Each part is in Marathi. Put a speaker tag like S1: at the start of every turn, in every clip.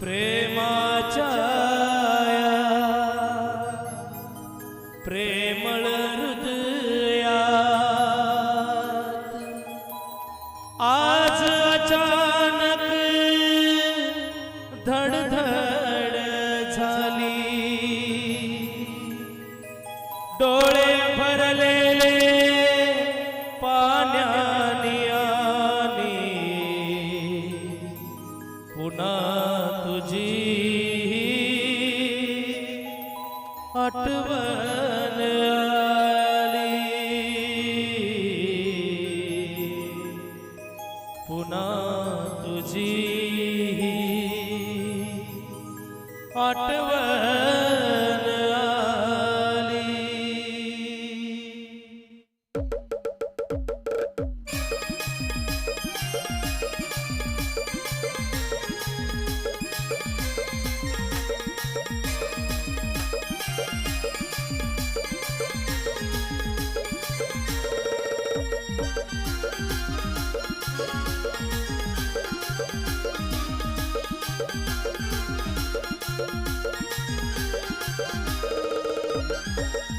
S1: प्रेमाच्या प्रेमळ हृदयात आज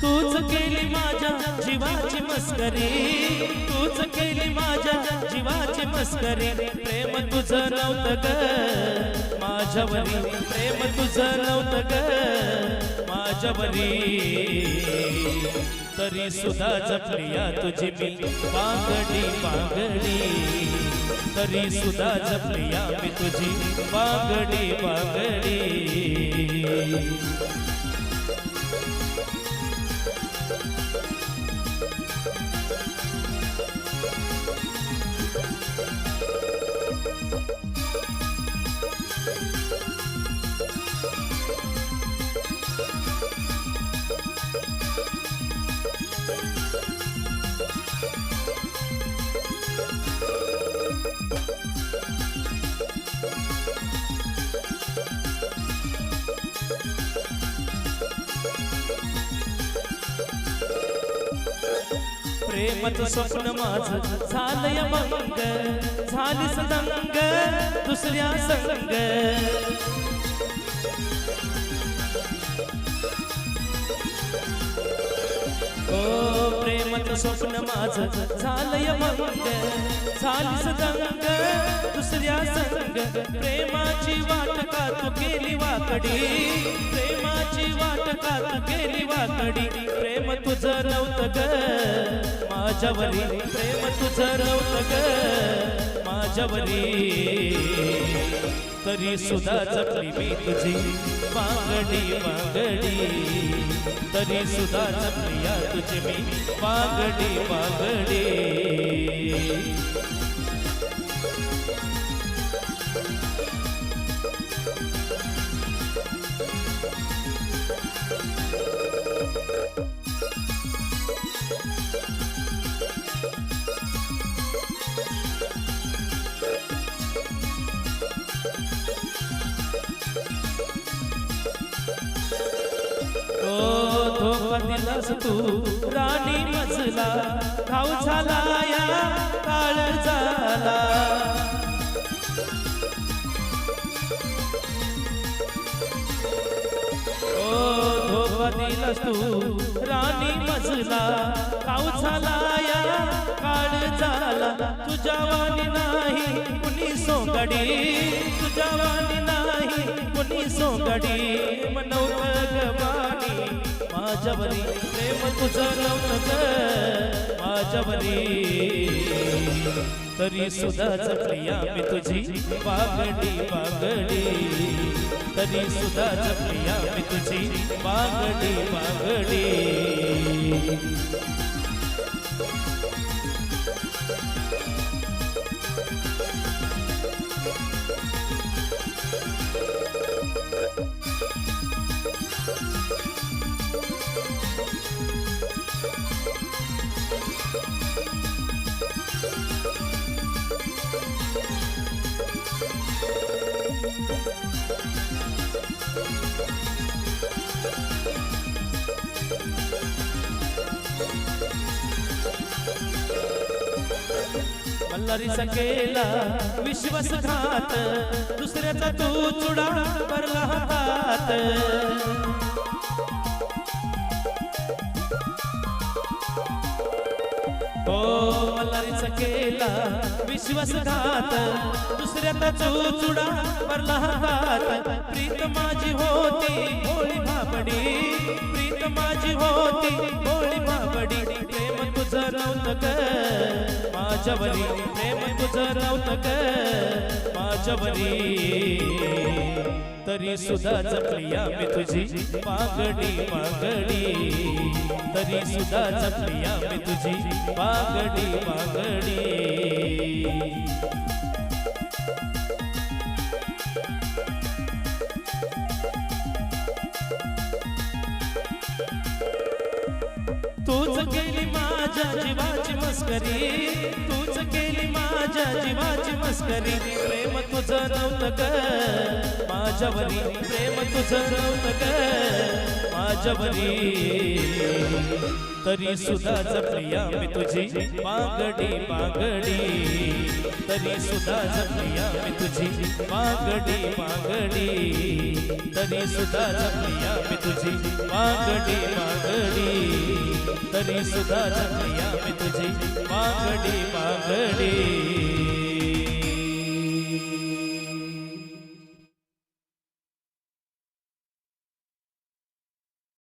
S1: तूच केली माझ्या जीवाची मस्करी. तूच केली माझ्या जीवाची मस्करी. प्रेम तुझं नव्हतं ग. माझ्यावरी प्रेम तुझं नव्हतं ग. माझ्यावरी तरी सुद्धा जपलिया तुझी मी पांगडी पांगडी तरी सुद्धा जपलिया मी तुझी पांगडी पांगडी प्रेमाचं स्वप्न माझ. झालय मंग झाली सदंग दुसऱ्या संग. ओ प्रेमाचं स्वप्न माझ. झालय मंग झाली सदंग दुसऱ्या संग. प्रेमाची वाट का तू केली वाकडी? प्रेमाची वाट का तू केली वाकडी? प्रेम तुझं नव्हतं ग. माझ्यावरी प्रेम तुझं रवत ग माझ्यावरी. तरी सुद्धा जपली मी तुझी बांगडी बांगडी तरी सुद्धा जपली या तुझी मी बांगडी बांगडी दिलस तू राणी मजला. खाऊ झाला या काळ झाला. ओ धोका दिलास तू राणी मजला. खाऊ झाला या तुझ्या वाणी नाही कुणी सोंगडी. तुझ्या वाणी नाही कुणी सोंगडी. मनव गवानी माझ्यावरी प्रेम तुझं नव्हतं माझ्यावरी तरी सुद्धा जपलिया मी तुझी बागडी बागडी तरी सुद्धा जपलिया मी तुझी बागडी बागडी मल्हारी सकेला विश्वासघात. दुसऱ्याचा तू चुडा भरला हातात ओ हो, मल्हारीचा केला विश्वासघात. दुसऱ्याचा तू चुडा भरला हातात प्रीत माझी होती भोळी भाबडी. प्रीत माझी होती भोळी भाबडी. प्रेम तुझं नव्हतं ग. माझ्यावरी प्रेम तुझं नव्हतं ग माझ्यावरी तरी सुद्धा जपली मी तुझी पागडी पागडी. तरी सुद्धा जपली मी तुझी पागडी पागडी. तूच केली माझ्या जीवाची मस्करी. तूच केली माझ्या जीवाची मस्करी. प्रेम तुझं नव्हतं ग. माझ्यावरी प्रेम तुझं नव्हतं ग. माझ्यावरी तरी सुद्धा जपली मी तुझी. पागडी पागडी तरी सुद्धा जपली मी तुझी. पागडी पागडी तरी सुद्धा जपली मी तुझी. पागडी पागडी तरी सुद्धा जपली मी तुझी. पागडी पागडी